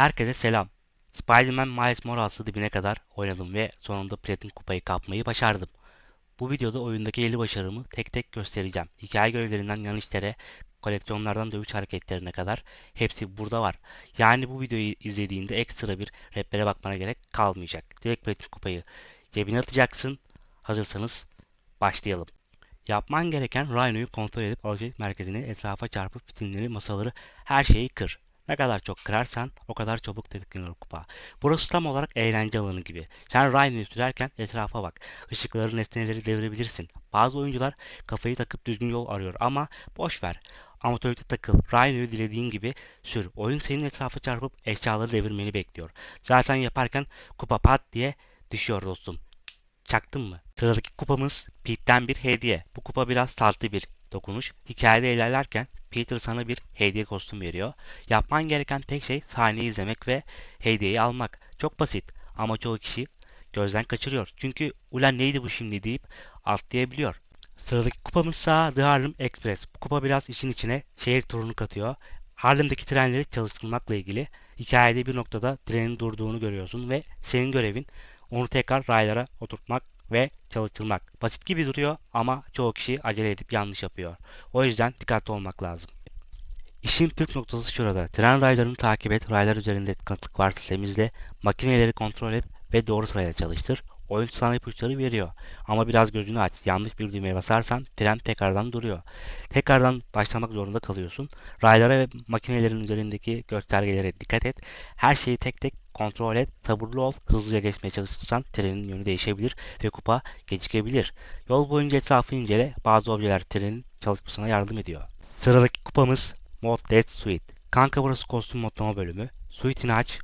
Herkese selam. Spider-Man Miles Morales'ı dibine kadar oynadım ve sonunda Platin kupayı kapmayı başardım. Bu videoda oyundaki 50 başarımı tek tek göstereceğim. Hikaye görevlerinden yan işlere, koleksiyonlardan dövüş hareketlerine kadar hepsi burada var. Yani bu videoyu izlediğinde ekstra bir rehbere bakmana gerek kalmayacak. Direkt Platin kupayı cebine atacaksın. Hazırsanız başlayalım. Yapman gereken Rhino'yu kontrol edip alışveriş merkezini etrafa çarpıp fitinleri, masaları, her şeyi kır. Ne kadar çok kırarsan o kadar çabuk tetiklenir kupa. Burası tam olarak eğlence alanı gibi. Sen Rhino'yu sürerken etrafa bak. Işıkları, nesneleri devirebilirsin. Bazı oyuncular kafayı takıp düzgün yol arıyor ama boş ver. Amatörlükte takıl. Rhino'yu dilediğin gibi sür. Oyun senin etrafa çarpıp eşyaları devirmeni bekliyor. Zaten yaparken kupa pat diye düşüyor dostum. Çaktın mı? Sıradaki kupamız Pete'den bir hediye. Bu kupa biraz tatlı bir dokunuş. Hikayede ilerlerken Peter sana bir hediye kostüm veriyor. Yapman gereken tek şey sahneyi izlemek ve hediyeyi almak. Çok basit ama çoğu kişi gözden kaçırıyor. Çünkü ulan neydi bu şimdi deyip atlayabiliyor. Sıradaki kupamız ise The Harlem Express. Bu kupa biraz işin içine şehir turunu katıyor. Harlem'deki trenleri çalıştırmakla ilgili hikayede bir noktada trenin durduğunu görüyorsun ve senin görevin onu tekrar raylara oturtmak ve çalıştırmak. Basit gibi duruyor ama çoğu kişi acele edip yanlış yapıyor. O yüzden dikkatli olmak lazım. İşin püf noktası şurada. Tren raylarını takip et, raylar üzerinde tıkanıklık varsa temizle, makineleri kontrol et ve doğru sırayla çalıştır. Oyun sana ipuçları veriyor. Ama biraz gözünü aç. Yanlış bir düğmeye basarsan tren tekrardan duruyor. Tekrardan başlamak zorunda kalıyorsun. Raylara ve makinelerin üzerindeki göstergelere dikkat et. Her şeyi tek tek kontrol et. Sabırlı ol. Hızlıca geçmeye çalışırsan trenin yönü değişebilir ve kupa gecikebilir. Yol boyunca etrafı incele. Bazı objeler trenin çalışmasına yardım ediyor. Sıradaki kupamız Mod Dead Suite. Kanka burası kostüm modlama bölümü. Suite'ini aç,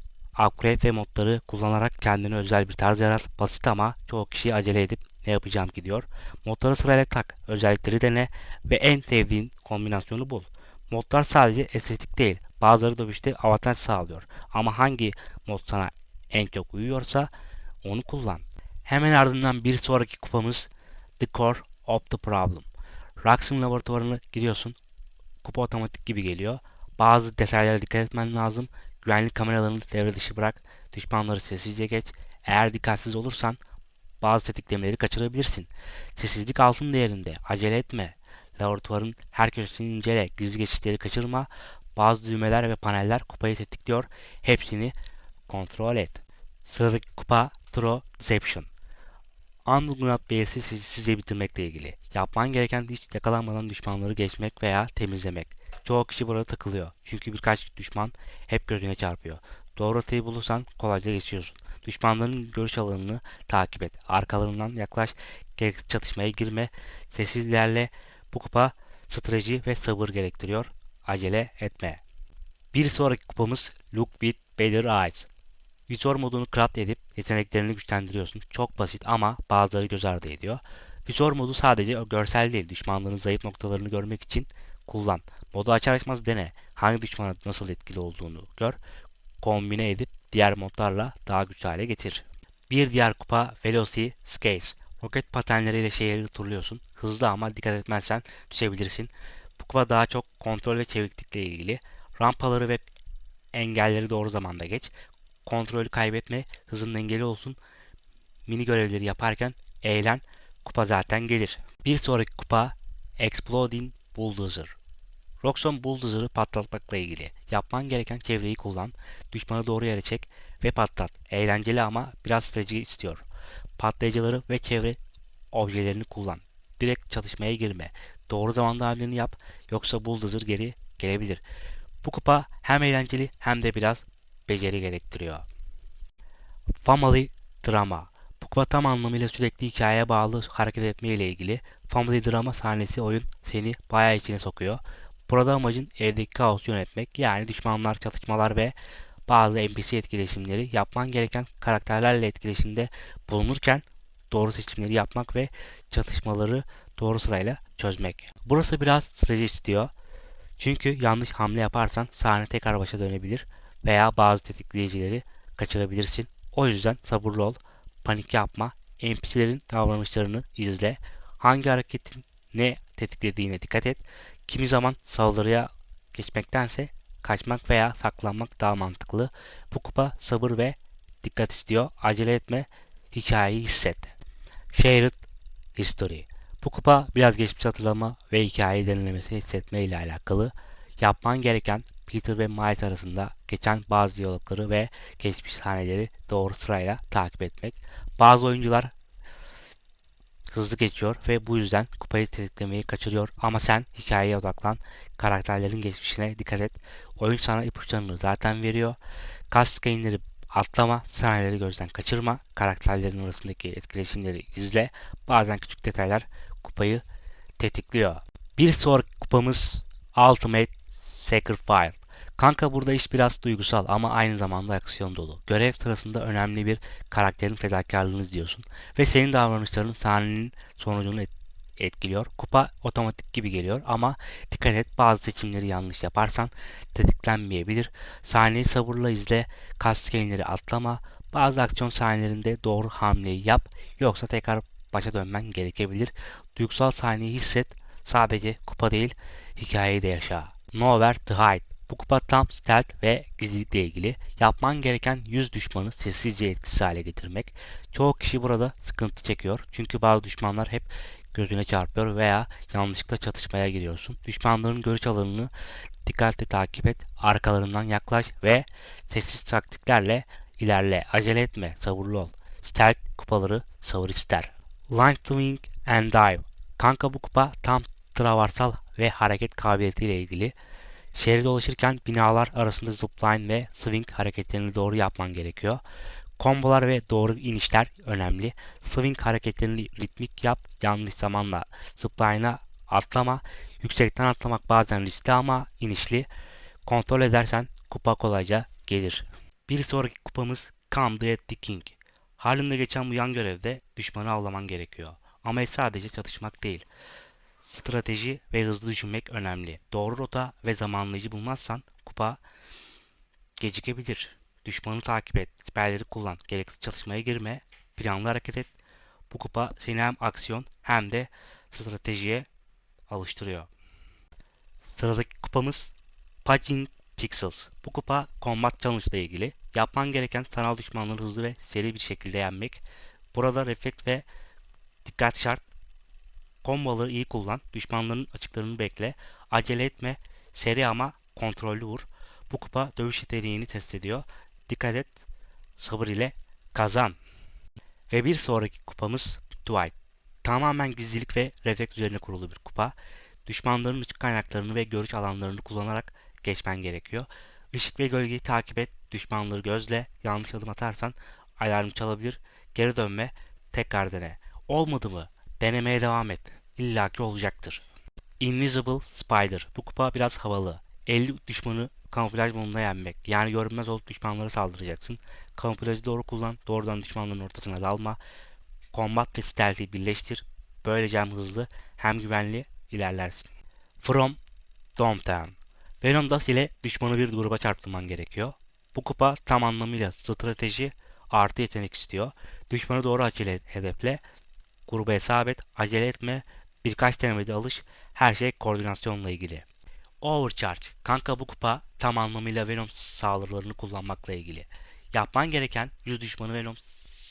upgrade ve modları kullanarak kendine özel bir tarz yarat. Basit ama çoğu kişi acele edip ne yapacağım gidiyor. Modları sırayla tak, özellikleri dene ve en sevdiğin kombinasyonu bul. Modlar sadece estetik değil, bazıları dövüşte avantaj sağlıyor. Ama hangi mod sana en çok uyuyorsa onu kullan. Hemen ardından bir sonraki kupamız The Core of the Problem. Rox'ın laboratuvarına giriyorsun. Kupa otomatik gibi geliyor. Bazı detaylara dikkat etmen lazım. Güvenlik kameralarını devre dışı bırak. Düşmanları sessizce geç. Eğer dikkatsiz olursan bazı tetiklemeleri kaçırabilirsin. Sessizlik altın değerinde. Acele etme. Laboratuvarın her köşesini incele. Gizli geçişleri kaçırma. Bazı düğmeler ve paneller kupayı tetikliyor. Hepsini kontrol et. Sıradaki kupa True Deception. Underground Base'i sessizce bitirmekle ilgili. Yapman gereken hiç yakalanmadan düşmanları geçmek veya temizlemek. Çoğu kişi burada takılıyor. Çünkü birkaç düşman hep gözüne çarpıyor. Doğru rotayı bulursan kolayca geçiyorsun. Düşmanların görüş alanını takip et. Arkalarından yaklaş. Gereksiz çatışmaya girme. Sessiz ilerle. Bu kupa strateji ve sabır gerektiriyor. Acele etme. Bir sonraki kupamız Look with Better Eyes. Visor modunu craft edip yeteneklerini güçlendiriyorsun. Çok basit ama bazıları göz ardı ediyor. Visor modu sadece görsel değil, düşmanların zayıf noktalarını görmek için kullan. Modu açar açmaz dene. Hangi düşmana nasıl etkili olduğunu gör. Kombine edip diğer modlarla daha güçlü hale getir. Bir diğer kupa Velocity Skates. Roket patenleriyle şehri turluyorsun. Hızlı ama dikkat etmezsen düşebilirsin. Bu kupa daha çok kontrol ve çeviklikle ilgili. Rampaları ve engelleri doğru zamanda geç. Kontrolü kaybetme, hızın engeli olsun. Mini görevleri yaparken eğlen, kupa zaten gelir. Bir sonraki kupa Exploding Bulldozer. Roxxon Bulldozer'ı patlatmakla ilgili. Yapman gereken çevreyi kullan, düşmanı doğru yere çek ve patlat. Eğlenceli ama biraz strateji istiyor. Patlayıcıları ve çevre objelerini kullan. Direkt çatışmaya girme. Doğru zamanda hamleni yap yoksa Bulldozer geri gelebilir. Bu kupa hem eğlenceli hem de biraz beceri gerektiriyor. Family Drama Bu kupa tam anlamıyla sürekli hikayeye bağlı hareket etme ile ilgili. Family Drama sahnesi oyun seni bayağı içine sokuyor. Burada amacın evdeki kaosu yönetmek yani düşmanlar, çatışmalar ve bazı NPC etkileşimleri yapman gereken karakterlerle etkileşimde bulunurken doğru seçimleri yapmak ve çatışmaları doğru sırayla çözmek. Burası biraz strateji istiyor. Çünkü yanlış hamle yaparsan sahne tekrar başa dönebilir veya bazı tetikleyicileri kaçırabilirsin. O yüzden sabırlı ol, panik yapma, NPC'lerin davranışlarını izle, hangi hareketin ne tetiklediğine dikkat et. Kimi zaman saldırıya geçmektense kaçmak veya saklanmak daha mantıklı. Bu kupa sabır ve dikkat istiyor. Acele etme, hikayeyi hisset. Shared History Bu kupa biraz geçmiş hatırlama ve hikayeyi derinlemesine hissetme ile alakalı. Yapman gereken Peter ve Miles arasında geçen bazı diyalogları ve geçmiş sahneleri doğru sırayla takip etmek. Bazı oyuncular hızlı geçiyor ve bu yüzden kupayı tetiklemeyi kaçırıyor. Ama sen hikayeye odaklan, karakterlerin geçmişine dikkat et. Oyun sana ipuçlarını zaten veriyor. Cutscene'leri atlama, sahneleri gözden kaçırma, karakterlerin arasındaki etkileşimleri izle. Bazen küçük detaylar kupayı tetikliyor. Bir sonraki kupamız Ultimate Sacrifice. Kanka burada iş biraz duygusal ama aynı zamanda aksiyon dolu. Görev sırasında önemli bir karakterin fedakarlığını izliyorsun ve senin davranışların sahnenin sonucunu etkiliyor. Kupa otomatik gibi geliyor ama dikkat et bazı seçimleri yanlış yaparsan tetiklenmeyebilir. Sahneyi sabırla izle, cutscene'leri atlama, bazı aksiyon sahnelerinde doğru hamleyi yap yoksa tekrar başa dönmen gerekebilir. Duygusal sahneyi hisset, sadece kupa değil hikayeyi de yaşa. Nowhere to Hide bu kupa tam stealth ve gizlilikle ilgili. Yapman gereken 100 düşmanı sessizce etkisiz hale getirmek. Çoğu kişi burada sıkıntı çekiyor. Çünkü bazı düşmanlar hep gözüne çarpıyor veya yanlışlıkla çatışmaya giriyorsun. Düşmanların görüş alanını dikkatli takip et, arkalarından yaklaş ve sessiz taktiklerle ilerle. Acele etme, sabırlı ol. Stealth kupaları sabır ister. Line and Dive Kanka bu kupa tam travarsal ve hareket kabiliyetiyle ilgili. Şehri dolaşırken binalar arasında zipline ve swing hareketlerini doğru yapman gerekiyor. Kombolar ve doğru inişler önemli. Swing hareketlerini ritmik yap. Yanlış zamanla zipline'a atlama. Yüksekten atlamak bazen riskli ama inişli. Kontrol edersen kupa kolayca gelir. Bir sonraki kupamız Come the King. Halinde geçen bu yan görevde düşmanı avlaman gerekiyor. Ama sadece çatışmak değil. Strateji ve hızlı düşünmek önemli. Doğru rota ve zamanlayıcı bulmazsan kupa gecikebilir. Düşmanı takip et, siperleri kullan, gereksiz çatışmaya girme, planlı hareket et. Bu kupa seni hem aksiyon hem de stratejiye alıştırıyor. Sıradaki kupamız Paging Pixels. Bu kupa Combat Challenge ile ilgili. Yapman gereken sanal düşmanları hızlı ve seri bir şekilde yenmek. Burada refleks ve dikkat şart. Komboları iyi kullan. Düşmanların açıklarını bekle. Acele etme. Seri ama kontrollü vur. Bu kupa dövüş yeteneğini test ediyor. Dikkat et. Sabır ile kazan. Ve bir sonraki kupamız Dwight. Tamamen gizlilik ve refleks üzerine kurulu bir kupa. Düşmanların ışık kaynaklarını ve görüş alanlarını kullanarak geçmen gerekiyor. Işık ve gölgeyi takip et. Düşmanları gözle. Yanlış adım atarsan alarm çalabilir. Geri dönme. Tekrar dene. Olmadı mı? Denemeye devam et. İlla ki olacaktır. Invisible Spider. Bu kupa biraz havalı. 50 düşmanı kamuflaj modunda yenmek. Yani görünmez olup düşmanlara saldıracaksın. Kamuflajı doğru kullan. Doğrudan düşmanların ortasına dalma. Combat ve stealth'i birleştir. Böylece hem hızlı hem güvenli ilerlersin. From Downtown. Venom Dust ile düşmanı bir gruba çarptırman gerekiyor. Bu kupa tam anlamıyla strateji artı yetenek istiyor. Düşmanı doğru açıyla hedefle. Gruba hesap et, acele etme, birkaç denemede alış, her şey koordinasyonla ilgili. Overcharge. Kanka bu kupa tam anlamıyla Venom saldırılarını kullanmakla ilgili. Yapman gereken yüz düşmanı Venom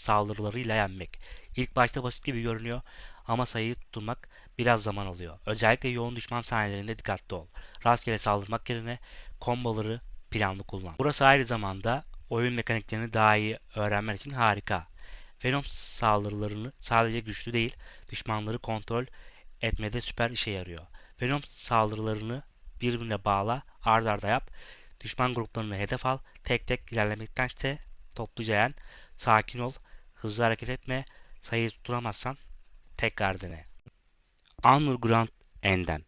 saldırılarıyla yenmek. İlk başta basit gibi görünüyor ama sayıyı tutturmak biraz zaman alıyor. Özellikle yoğun düşman sahnelerinde dikkatli ol. Rastgele saldırmak yerine komboları planlı kullan. Burası aynı zamanda oyun mekaniklerini daha iyi öğrenmen için harika. Venom saldırılarını sadece güçlü değil, düşmanları kontrol etmede süper işe yarıyor. Venom saldırılarını birbirine bağla, ard arda yap. Düşman gruplarını hedef al. Tek tek ilerlemektense topluca yen. Sakin ol. Hızlı hareket etme. Sayıyı tutturamazsan tekrar dene. Underground Enden.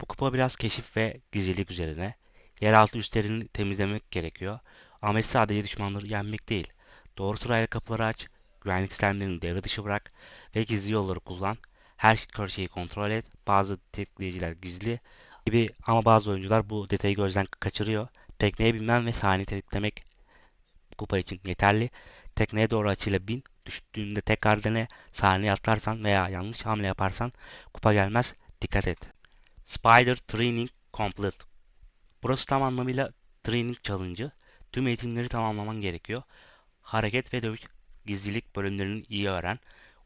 Bu kupa biraz keşif ve gizlilik üzerine. Yeraltı üslerini temizlemek gerekiyor. Amaç sadece düşmanları yenmek değil. Doğru sırayla kapıları aç, güvenlik sistemlerini devre dışı bırak ve gizli yolları kullan. Her şeyi kontrol et. Bazı tetikleyiciler gizli gibi ama bazı oyuncular bu detayı gözden kaçırıyor. Tekneye binmen ve sahneyi tetiklemek kupa için yeterli. Tekneye doğru açıyla bin. Düştüğünde tekrar dene. Sahneye atlarsan veya yanlış hamle yaparsan kupa gelmez. Dikkat et. Spider Training Complete. Burası tam anlamıyla Training Challenge'ı. Tüm eğitimleri tamamlaman gerekiyor. Hareket ve dövüş gizlilik bölümlerini iyi öğren.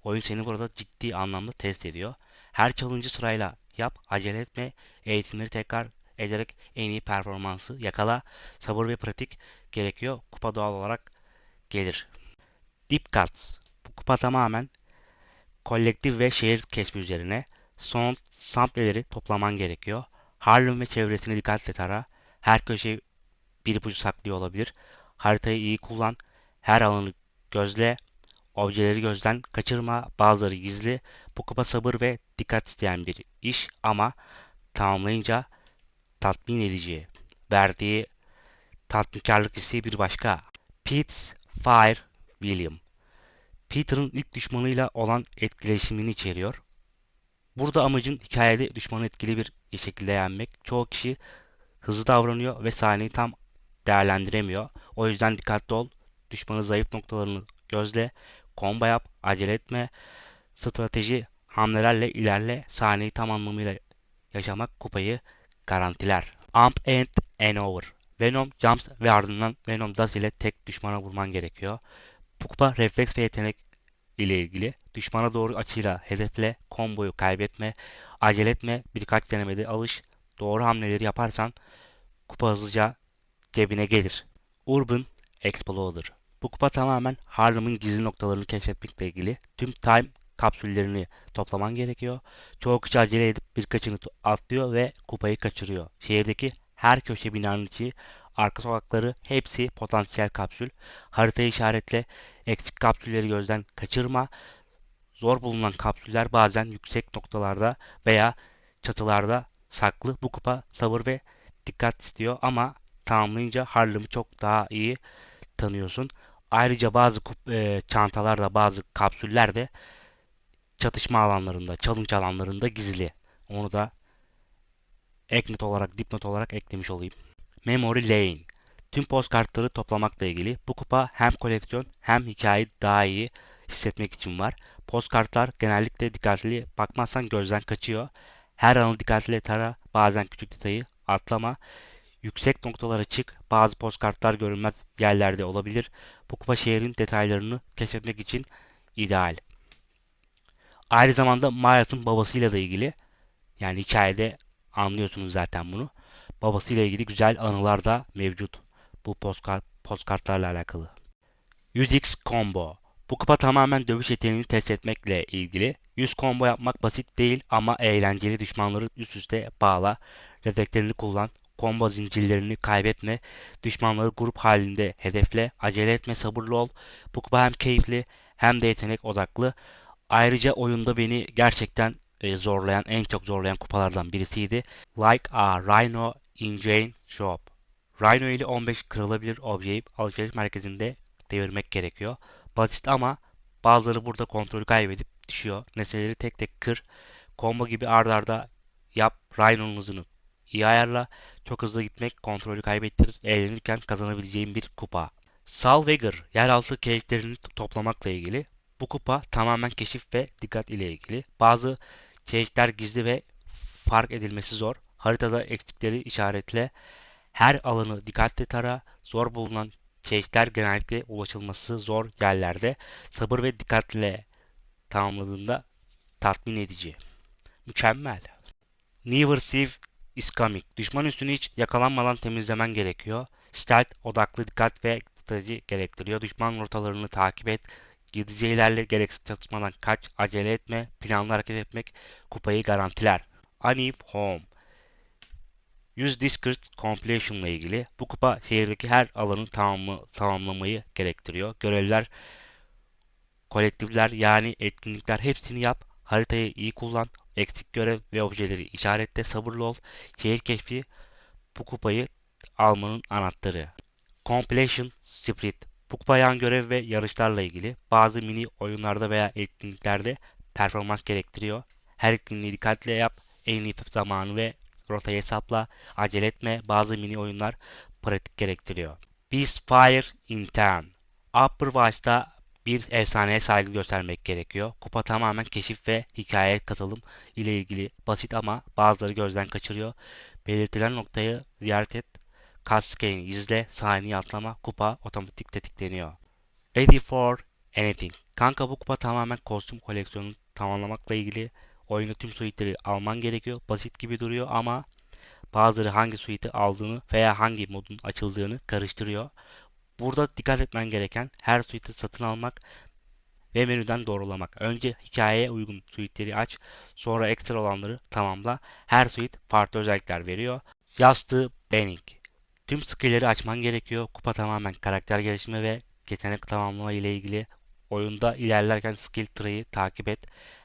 Oyun seni burada ciddi anlamda test ediyor. Her challenge'ı sırayla yap, acele etme, eğitimleri tekrar ederek en iyi performansı yakala. Sabır ve pratik gerekiyor. Kupa doğal olarak gelir. Deep Cuts. Bu kupa tamamen kolektif ve şehir keşfi üzerine. Son sampleleri toplaman gerekiyor. Harlem ve çevresini dikkatle tara. Her köşe bir ipucu saklıyor olabilir. Haritayı iyi kullan. Her alanı gözle. Objeleri gözden kaçırma. Bazıları gizli. Bu kupa sabır ve dikkat isteyen bir iş ama tamamlayınca tatmin edici. Verdiği tatminkarlık hissi bir başka. Pete's Fire William. Peter'ın ilk düşmanıyla olan etkileşimini içeriyor. Burada amacın hikayede düşmanı etkili bir şekilde yenmek. Çoğu kişi hızlı davranıyor ve sahneyi tam değerlendiremiyor. O yüzden dikkatli ol. Düşmanın zayıf noktalarını gözle. Komba yap, acele etme. Strateji hamlelerle ilerle. Sahneyi tam anlamıyla yaşamak kupayı garantiler. Amp and and over. Venom jumps ve ardından Venom Dust ile tek düşmana vurman gerekiyor. Bu kupa refleks ve yetenek ile ilgili. Düşmana doğru açıyla hedefle, komboyu kaybetme, acele etme, birkaç denemede alış. Doğru hamleleri yaparsan kupa hızlıca cebine gelir. Urban Explorer. Bu kupa tamamen Harlem'ın gizli noktalarını keşfetmekle ilgili. Tüm time kapsüllerini toplaman gerekiyor. Çoğu kişi acele edip birkaçını atlıyor ve kupayı kaçırıyor. Şehirdeki her köşe binanın içi, arka sokakları hepsi potansiyel kapsül. Haritayı işaretle, eksik kapsülleri gözden kaçırma. Zor bulunan kapsüller bazen yüksek noktalarda veya çatılarda saklı. Bu kupa sabır ve dikkat istiyor ama tamamlayınca Harlem'ı çok daha iyi tanıyorsun. Ayrıca bazı e, çantalarda, bazı kapsüller de çatışma alanlarında, challenge alanlarında gizli. Onu da eknet olarak, dipnot olarak eklemiş olayım. Memory Lane. Tüm postkartları toplamakla ilgili. Bu kupa hem koleksiyon hem hikayeyi daha iyi hissetmek için var. Postkartlar genellikle dikkatli bakmazsan gözden kaçıyor. Her anı dikkatli tara, bazen küçük detayı atlama. Yüksek noktalara çık. Bazı postkartlar görünmez yerlerde olabilir. Bu kupa şehrin detaylarını keşfetmek için ideal. Aynı zamanda Miles'ın babasıyla da ilgili. Yani hikayede anlıyorsunuz zaten bunu. Babasıyla ilgili güzel anılar da mevcut. Bu postkart, postkartlarla alakalı. 100x Combo. Bu kupa tamamen dövüş yeteneğini test etmekle ilgili. 100 combo yapmak basit değil ama eğlenceli düşmanları üst üste bağla. Reflekslerini kullan. Combo zincirlerini kaybetme. Düşmanları grup halinde hedefle. Acele etme, sabırlı ol. Bu kupa hem keyifli hem de yetenek odaklı. Ayrıca oyunda beni gerçekten e, zorlayan, en çok zorlayan kupalardan birisiydi. Like a Rhino in Jane Shop. Rhino ile 15 kırılabilir objeyi alışveriş merkezinde devirmek gerekiyor. Basit ama bazıları burada kontrolü kaybedip düşüyor. Nesneleri tek tek kır. Combo gibi ard arda yap. Rhino'nun hızını iyi ayarla. Çok hızlı gitmek kontrolü kaybettirir. Eğlenirken kazanabileceğin bir kupa. Salveger yeraltı keyiflerini toplamakla ilgili. Bu kupa tamamen keşif ve dikkat ile ilgili. Bazı keyifler gizli ve fark edilmesi zor. Haritada eksikleri işaretle. Her alanı dikkatle tara. Zor bulunan keyifler genellikle ulaşılması zor yerlerde. Sabır ve dikkatle tamamladığında tatmin edici. Mükemmel. Never Save is coming. Düşman üstünü hiç yakalanmadan temizlemen gerekiyor. Stealth odaklı dikkat ve strateji gerektiriyor. Düşman rotalarını takip et. İlerle gereksiz çatışmadan kaç, acele etme, planlı hareket etmek kupayı garantiler. Anif Home 100 Discrete Completion ile ilgili bu kupa şehirdeki her alanı tamamı, tamamlamayı gerektiriyor. Görevler, kolektifler yani etkinlikler hepsini yap. Haritayı iyi kullan. Eksik görev ve objeleri işaretle sabırlı ol. Şehir keşfi bu kupayı almanın anahtarı. Completion Sprint bu kupa yan görev ve yarışlarla ilgili bazı mini oyunlarda veya etkinliklerde performans gerektiriyor. Her etkinliği dikkatle yap. En iyi zamanı ve rotayı hesapla. Acele etme. Bazı mini oyunlar pratik gerektiriyor. Beast Fire in Town. Upper Watch'ta bir efsaneye saygı göstermek gerekiyor. Kupa tamamen keşif ve hikaye katılım ile ilgili basit ama bazıları gözden kaçırıyor. Belirtilen noktayı ziyaret et. Cascade'i izle, saniye atlama, kupa otomatik tetikleniyor. Ready for anything. Kanka bu kupa tamamen kostüm koleksiyonunu tamamlamakla ilgili. Oyunda tüm suite'leri alman gerekiyor. Basit gibi duruyor ama bazıları hangi suite'i aldığını veya hangi modun açıldığını karıştırıyor. Burada dikkat etmen gereken her suite'i satın almak ve menüden doğrulamak. Önce hikayeye uygun suite'leri aç, sonra ekstra olanları tamamla. Her suite farklı özellikler veriyor. Yastığı Banning. Tüm skill'leri açman gerekiyor. Kupa tamamen karakter gelişimi ve yetenek tamamlama ile ilgili. Oyunda ilerlerken skill tree'yi takip et.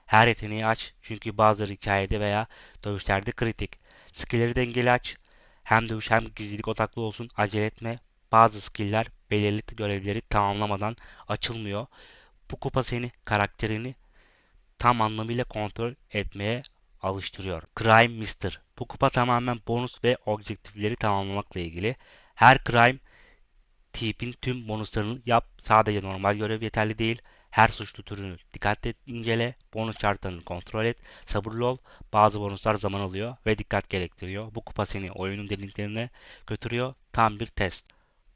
Her yeteneği aç çünkü bazıları hikayede veya dövüşlerde kritik. Skill'leri dengeli aç. Hem dövüş hem gizlilik odaklı olsun. Acele etme. Bazı skill'ler belirli görevleri tamamlamadan açılmıyor. Bu kupa seni karakterini tam anlamıyla kontrol etmeye alıştırıyor. Crime Mister. Bu kupa tamamen bonus ve objektifleri tamamlamakla ilgili. Her crime tipin tüm bonuslarını yap. Sadece normal görev yeterli değil. Her suçlu türünü dikkatle incele, bonus şartlarını kontrol et, sabırlı ol. Bazı bonuslar zaman alıyor ve dikkat gerektiriyor. Bu kupa seni oyunun derinliklerine götürüyor. Tam bir test.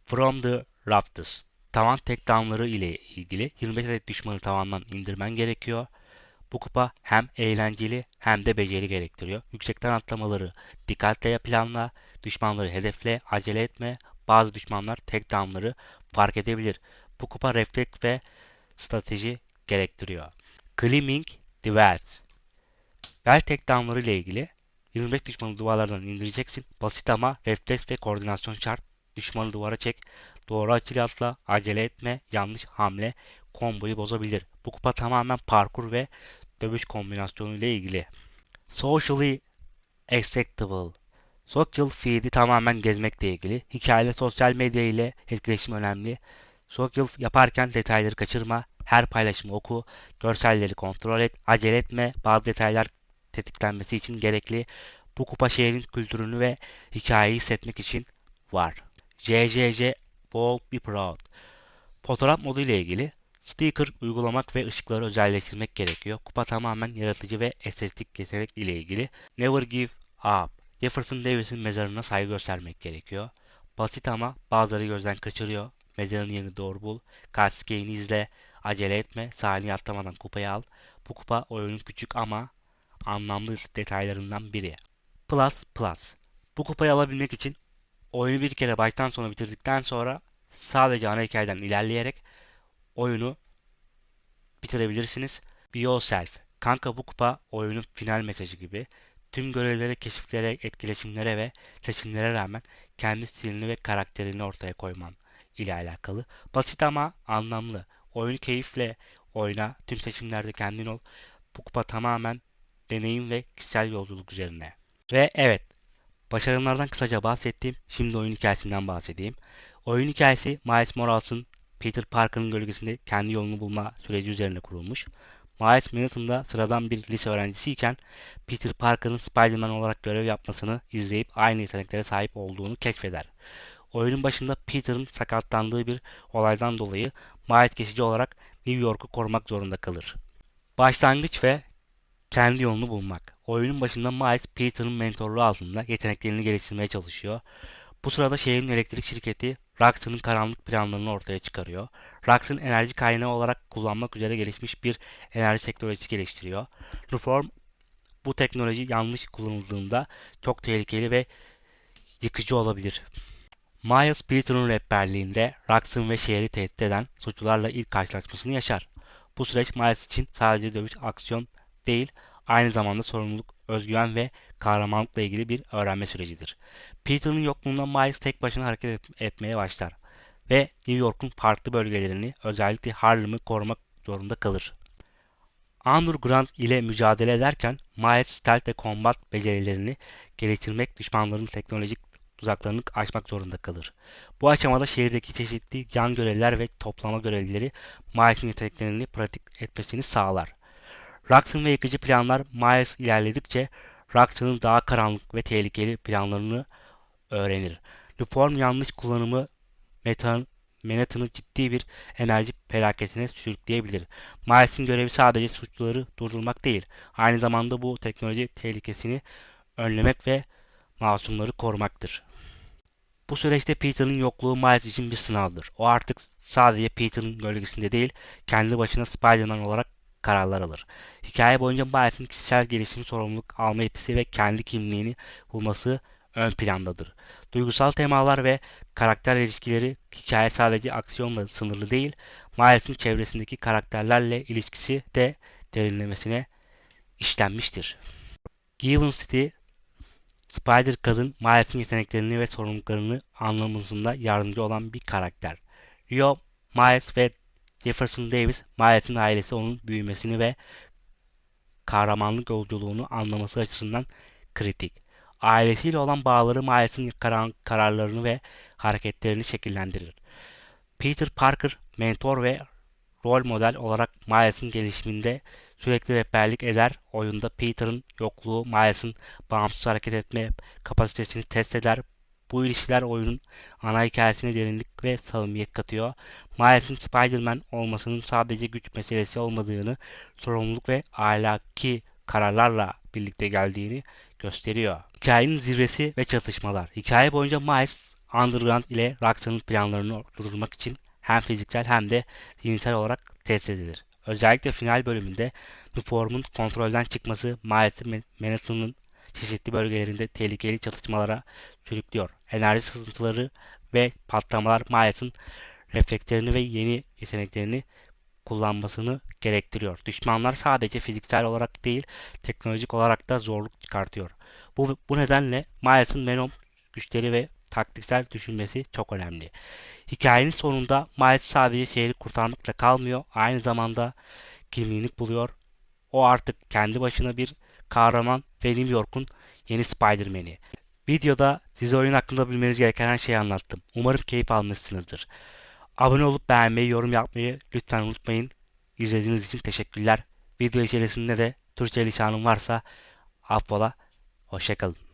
From the Rafters. Tavan takedownları ile ilgili 25 adet düşmanı tavandan indirmen gerekiyor. Bu kupa hem eğlenceli hem de beceri gerektiriyor. Yüksekten atlamaları dikkatle planla, düşmanları hedefle, acele etme. Bazı düşmanlar takedownları fark edebilir. Bu kupa refleks ve strateji gerektiriyor. Climbing the Wells Bel takedownları ile ilgili 25 düşmanı duvarlardan indireceksin. Basit ama refleks ve koordinasyon şart. Düşmanı duvara çek. Doğru açıyla atla. Acele etme. Yanlış hamle komboyu bozabilir. Bu kupa tamamen parkur ve dövüş kombinasyonu ile ilgili. Socially acceptable. Social feed'i tamamen gezmekle ilgili. Hikayede sosyal medya ile etkileşim önemli. Social yaparken detayları kaçırma. Her paylaşımı oku. Görselleri kontrol et. Acele etme. Bazı detaylar tetiklenmesi için gerekli. Bu kupa şehrin kültürünü ve hikayeyi hissetmek için var. JJJ Walk Be Proud Fotoğraf modu ile ilgili sticker uygulamak ve ışıkları özelleştirmek gerekiyor. Kupa tamamen yaratıcı ve estetik yetenek ile ilgili. Never Give Up Jefferson Davis'in mezarına saygı göstermek gerekiyor. Basit ama bazıları gözden kaçırıyor. Mezarın yerini doğru bul. Cascade'ini izle. Acele etme. Saniye atlamadan kupayı al. Bu kupa oyunun küçük ama anlamlı detaylarından biri. Plus Plus Bu kupayı alabilmek için oyunu bir kere baştan sona bitirdikten sonra sadece ana hikayeden ilerleyerek oyunu bitirebilirsiniz. Be Yourself. Kanka bu kupa oyunun final mesajı gibi. Tüm görevlere, keşiflere, etkileşimlere ve seçimlere rağmen kendi stilini ve karakterini ortaya koyman ile alakalı. Basit ama anlamlı. Oyunu keyifle oyna. Tüm seçimlerde kendin ol. Bu kupa tamamen deneyim ve kişisel yolculuk üzerine. Ve evet, başarımlardan kısaca bahsettim. Şimdi oyun hikayesinden bahsedeyim. Oyun hikayesi Miles Morales'ın Peter Parker'ın gölgesinde kendi yolunu bulma süreci üzerine kurulmuş. Miles Manhattan'da sıradan bir lise öğrencisiyken Peter Parker'ın Spider-Man olarak görev yapmasını izleyip aynı yeteneklere sahip olduğunu keşfeder. Oyunun başında Peter'ın sakatlandığı bir olaydan dolayı Miles geçici olarak New York'u korumak zorunda kalır. Başlangıç ve kendi yolunu bulmak. Oyunun başında Miles Peter'ın mentorluğu altında yeteneklerini geliştirmeye çalışıyor. Bu sırada şehrin elektrik şirketi Roxxon'un karanlık planlarını ortaya çıkarıyor. Roxxon enerji kaynağı olarak kullanmak üzere gelişmiş bir enerji teknolojisi geliştiriyor. Reform bu teknoloji yanlış kullanıldığında çok tehlikeli ve yıkıcı olabilir. Miles Peter'ın rehberliğinde Roxxon ve şehri tehdit eden suçlularla ilk karşılaşmasını yaşar. Bu süreç Miles için sadece dövüş aksiyon değil, aynı zamanda sorumluluk, özgüven ve kahramanlıkla ilgili bir öğrenme sürecidir. Peter'ın yokluğunda Miles tek başına hareket et etmeye başlar ve New York'un farklı bölgelerini özellikle Harlem'ı korumak zorunda kalır. Underground ile mücadele ederken Miles stealth ve combat becerilerini geliştirmek düşmanların teknolojik tuzaklarını aşmak zorunda kalır. Bu aşamada şehirdeki çeşitli yan görevler ve toplama görevlileri Miles'in yeteneklerini pratik etmesini sağlar. Roxxon ve yıkıcı planlar Miles ilerledikçe Roxxon'ın daha karanlık ve tehlikeli planlarını öğrenir. Reform yanlış kullanımı Manhattan'ı ciddi bir enerji felaketine sürükleyebilir. Miles'in görevi sadece suçluları durdurmak değil, aynı zamanda bu teknoloji tehlikesini önlemek ve masumları korumaktır. Bu süreçte Peter'ın yokluğu Miles için bir sınavdır. O artık sadece Peter'ın gölgesinde değil, kendi başına Spider-Man olarak kararlar alır. Hikaye boyunca Miles'in kişisel gelişim sorumluluk alma yetisi ve kendi kimliğini bulması ön plandadır. Duygusal temalar ve karakter ilişkileri hikaye sadece aksiyonla sınırlı değil, Miles'in çevresindeki karakterlerle ilişkisi de derinlemesine işlenmiştir. Given City, Spider kadın Miles'in yeteneklerini ve sorumluluklarını anlamasında yardımcı olan bir karakter. Rio, Miles ve Jefferson Davis, Miles'in ailesi onun büyümesini ve kahramanlık yolculuğunu anlaması açısından kritik. Ailesiyle olan bağları Miles'in kararlarını ve hareketlerini şekillendirir. Peter Parker, mentor ve rol model olarak Miles'in gelişiminde sürekli rehberlik eder. Oyunda Peter'ın yokluğu Miles'ın bağımsız hareket etme kapasitesini test eder. Bu ilişkiler oyunun ana hikayesine derinlik ve samimiyet katıyor. Miles'in Spider-Man olmasının sadece güç meselesi olmadığını, sorumluluk ve ahlaki kararlarla birlikte geldiğini gösteriyor. Hikayenin zirvesi ve çatışmalar. Hikaye boyunca Miles, Underground ile Roxanne'ın planlarını durdurmak için hem fiziksel hem de zihinsel olarak test edilir. Özellikle final bölümünde Nuform'un kontrolden çıkması Miles'i Manhattan'ın çeşitli bölgelerinde tehlikeli çatışmalara sürüklüyor. Enerji sızıntıları ve patlamalar Miles'ın reflekslerini ve yeni yeteneklerini kullanmasını gerektiriyor. Düşmanlar sadece fiziksel olarak değil, teknolojik olarak da zorluk çıkartıyor. Bu, bu nedenle Miles'ın Venom güçleri ve taktiksel düşünmesi çok önemli. Hikayenin sonunda Miles sadece şehri kurtarmakla kalmıyor, aynı zamanda kimliğini buluyor. O artık kendi başına bir kahraman ve New York'un yeni Spider-Man'i. Videoda size oyun hakkında bilmeniz gereken her şeyi anlattım. Umarım keyif almışsınızdır. Abone olup beğenmeyi, yorum yapmayı lütfen unutmayın. İzlediğiniz için teşekkürler. Video içerisinde de Türkçe lisanım varsa affola. Hoşçakalın.